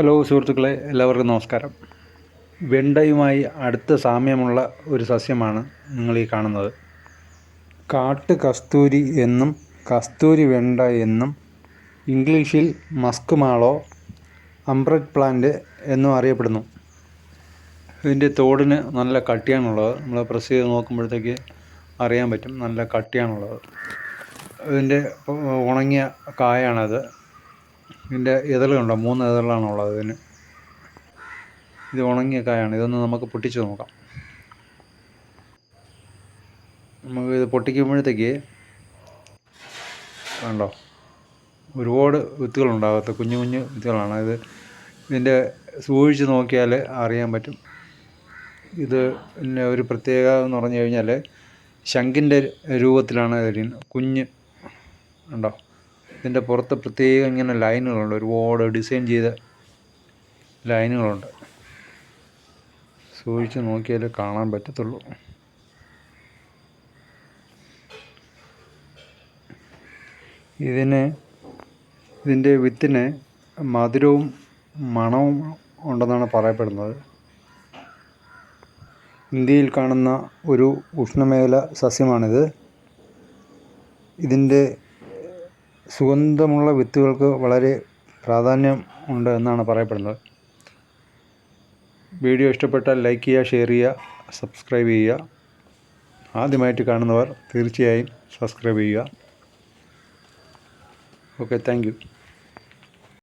Hello സുഹൃത്തുക്കളെ എല്ലാവർക്കും നമസ്കാരം. വെണ്ടയുമായി അടുത്ത സാമ്യമുള്ള ഒരു സസ്യമാണ് നിങ്ങൾ ഈ കാണുന്നത്. കാട്ട് കസ്തൂരി എന്നും കസ്തൂരി വെണ്ട എന്നും ഇംഗ്ലീഷിൽ മസ്ക് മാളോ അംബ്രഡ് പ്ലാന്റ് എന്നും അറിയപ്പെടുന്നു. ഇതിന്റെ തോടിന് നല്ല കട്ടിയാണുള്ളത്. നമ്മൾ പ്രസ് ചെയ്ത് നോക്കുമ്പോഴത്തേക്ക് അറിയാൻ പറ്റും നല്ല കട്ടിയാണുള്ളത്. ഇതിന്റെ ഉണങ്ങിയ കായാണത്. ഇതിന്റെ ഇതളുണ്ടോ? മൂന്ന് ഇതളാണുള്ളത് ഇതിന്. ഇത് ഉണങ്ങിയ കായാണ്. ഇതൊന്ന് നമുക്ക് പൊട്ടിച്ച് നോക്കാം. നമുക്ക് ഇത് പൊട്ടിക്കുമ്പോഴത്തേക്ക് കണ്ടോ? ഒരുപാട് വിത്തുകളുണ്ടാകത്ത് കുഞ്ഞു കുഞ്ഞു വിത്തുകളാണ്. ഇത് ഇതിന്റെ സൂക്ഷിച്ച് നോക്കിയാൽ അറിയാൻ പറ്റും. ഇത് പിന്നെ ഒരു പ്രത്യേക എന്ന് പറഞ്ഞു കഴിഞ്ഞാൽ ശംഖിന്റെ രൂപത്തിലാണ് ഇതിന് കുഞ്ഞ് ഉണ്ടോ? ഇതിന്റെ പുറത്ത് പ്രത്യേകം ഇങ്ങനെ ലൈനുകളുണ്ട്. ഒരുപാട് ഡിസൈൻ ചെയ്ത ലൈനുകളുണ്ട്. സൂക്ഷിച്ച് നോക്കിയാൽ കാണാൻ പറ്റത്തുള്ളൂ. ഇതിന് ഇതിന്റെ വിത്തിന് മധുരവും മണവും ഉണ്ടെന്നാണ് പറയപ്പെടുന്നത്. ഇന്ത്യയിൽ കാണുന്ന ഒരു ഉഷ്ണമേഖല സസ്യമാണിത്. ഇതിന്റെ സുഗന്ധമുള്ള വിത്തുകൾക്ക് വളരെ പ്രാധാന്യം ഉണ്ട് എന്നാണ് പറയപ്പെടുന്നത്. വീഡിയോ ഇഷ്ടപ്പെട്ടാൽ ലൈക്ക് ചെയ്യുക ഷെയർ ചെയ്യുക സബ്സ്ക്രൈബ് ചെയ്യുക. ആദ്യമായിട്ട് കാണുന്നവർ തീർച്ചയായും സബ്സ്ക്രൈബ് ചെയ്യുക. Okay thank